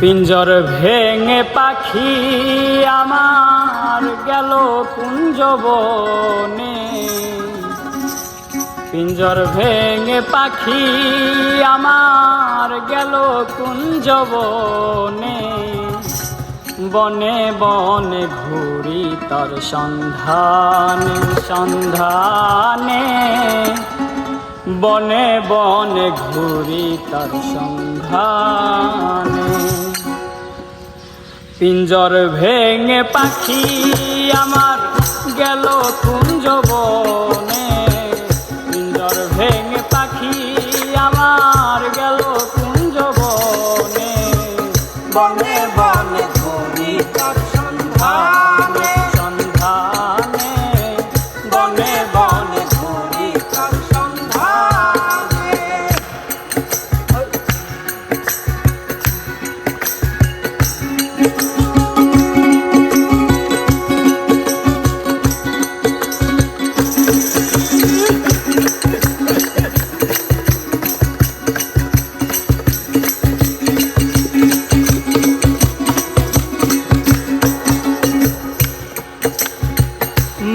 পিঞ্জর ভেঙে পাখি আমার গেল কুঞ্জবনে। পিঞ্জর ভেঙে পাখি আমার গেল কুঞ্জবনে। বনে বনে ঘুরি তার সন্ধানে সন্ধানে। বনে বনে ঘুরি তার সন্ধানে। পিঞ্জর ভেঙে পাখি আমার গেল কুঞ্জ বনে। পিঞ্জর ভেঙে পাখি আমার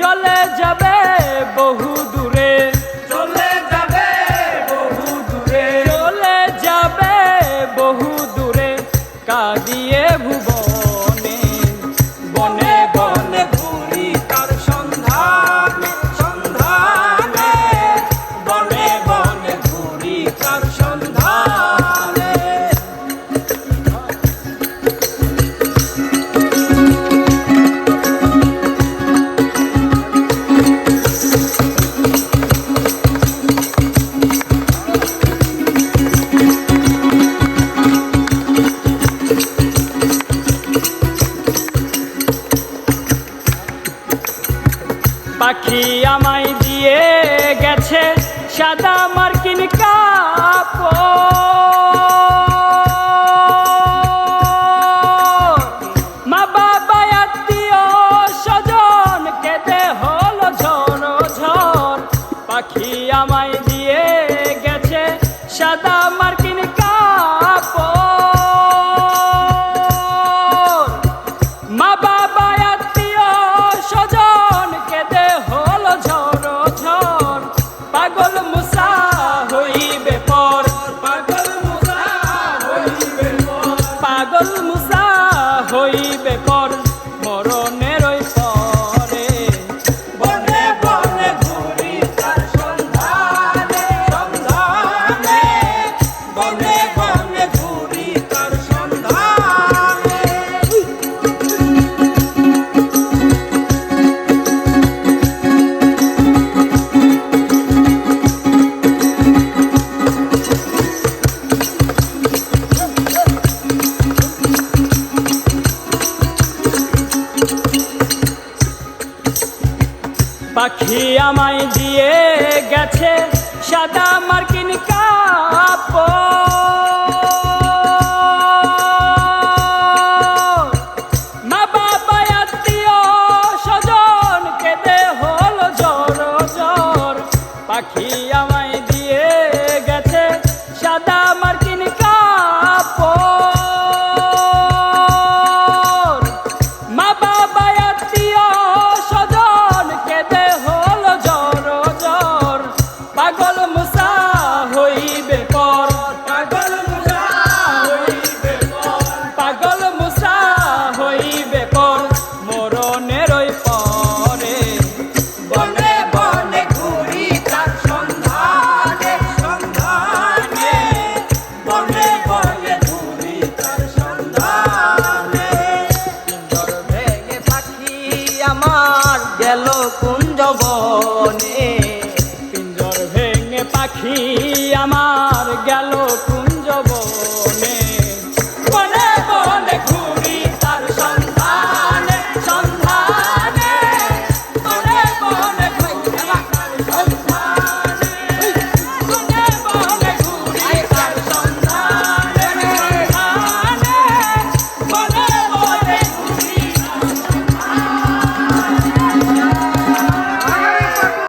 চলে যাবে বহু দূরে। চলে যাবে বহু দূরে। চলে যাবে বহু দূরে। কাঁদিয়ে মার্কিন পাখি আমায় দিয়ে গেছে সাদা মার্কিন কাপড়। বনে পিঞ্জর ভেঙে পাখি আমার।